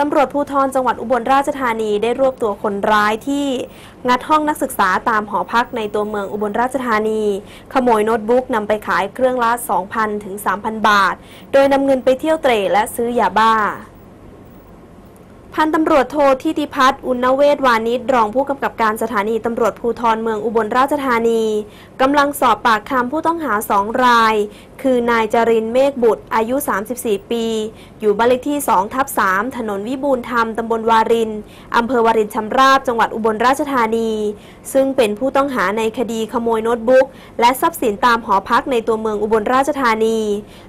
ตำรวจภูธรจังหวัดอุบลราชธานีได้รวบตัวคนร้ายที่งัดห้องนักศึกษาตามหอพักในตัวเมืองอุบลราชธานี ขโมยโน้ตบุ๊กนำไปขายเครื่องละ 2,000 ถึง 3,000 บาท โดยนำเงินไปเที่ยวเตร่และซื้อยาบ้า พันตำรวจโททิติพัฒน์อุณเวศวานิชรองผู้กำกับการสถานีตำรวจภูธรเมืองอุบลราชธานีกำลังสอบปากคำผู้ต้องหาสองราย คือนายจรินเมฆบุตรอายุ 34 ปี อยู่บ้านเลขที่2ทับ3ถนนวิบูลธรรมตำบลวารินอำเภอวารินชำราบจังหวัดอุบลราชธานี ซึ่งเป็นผู้ต้องหาในคดีขโมยโน้ตบุ๊ก และทรัพย์สินตามหอพักในตัวเมืองอุบลราชธานี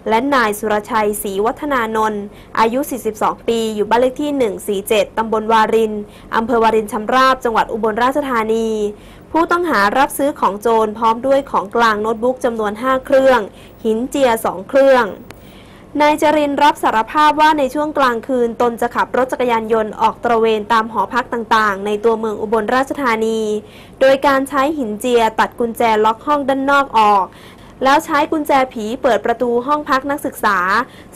และนายสุรชัยศรีวัฒนานนท์อายุ 42 ปี อยู่บ้านเลขที่147ตำบลวารินอำเภอวารินชำราบ จังหวัดอุบลราชธานี ผู้ต้องหารับซื้อของโจรพร้อมด้วยของกลางโน้ตบุ๊กจำนวน 5 เครื่อง หินเจีย 2 เครื่องนายจรินรับสารภาพว่าในช่วงกลางคืนตนจะขับรถจักรยานยนต์ออกตระเวนตามหอพักต่างๆ ในตัวเมืองอุบลราชธานี โดยการใช้หินเจียตัดกุญแจล็อกห้องด้านนอกออก แล้วใช้กุญแจผีเปิดประตูห้องพักนักศึกษา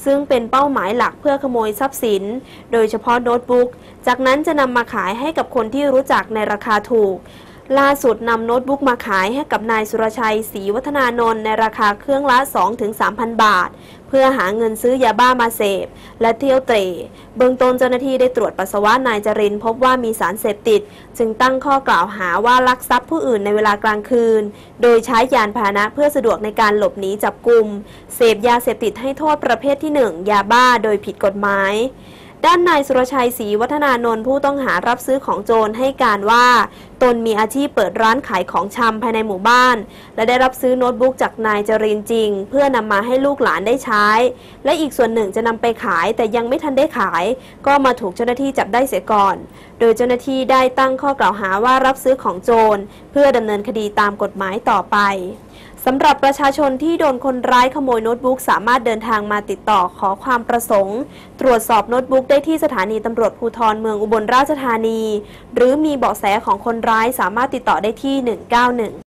ซึ่งเป็นเป้าหมายหลักเพื่อขโมยทรัพย์สิน โดยเฉพาะโน้ตบุ๊ก จากนั้นจะนำมาขายให้กับคนที่รู้จักในราคาถูก ล่าสุดนำโน้ตบุ๊กมาขายให้กับนายสุรชัยศรีวัฒนานนท์ในราคาเครื่องละ 2-3,000 บาท เพื่อหาเงินซื้อยาบ้ามาเสพ และเที่ยวเตร่เบื้องต้นเจ้าหน้าที่ได้ตรวจปัสสาวะนายจรินพบว่ามีสารเสพติด จึงตั้งข้อกล่าวหาว่าลักทรัพย์ผู้อื่นในเวลากลางคืน โดยใช้ยานพาหนะเพื่อสะดวกในการหลบหนีจับกลุ่มเสพยาเสพติดให้โทษประเภทที่ 1 ยาบ้าโดยผิดกฎหมาย ด้านนายสุรชัยศรีวัฒนานนท์ผู้ต้องหารับซื้อของโจรให้การว่า ตนมีอาชีพเปิดร้านขายของชำภายในหมู่บ้าน และได้รับซื้อโน้ตบุ๊กจากนายจรินจริง เพื่อนำมาให้ลูกหลานได้ใช้ และอีกส่วนหนึ่งจะนำไปขายแต่ยังไม่ทันได้ขาย ก็มาถูกเจ้าหน้าที่จับได้เสียก่อน โดยเจ้าหน้าที่ได้ตั้งข้อกล่าวหาว่ารับซื้อของโจร เพื่อดำเนินคดีตามกฎหมายต่อไป สำหรับประชาชนที่โดนคนร้ายขโมยโน้ตบุ๊กสามารถเดินทางมาติดต่อขอความประสงค์ ตรวจสอบโน้ตบุ๊กได้ที่สถานีตำรวจภูธรเมืองอุบลราชธานี หรือมีเบาะแสของคนร้ายสามารถติดต่อได้ที่ 191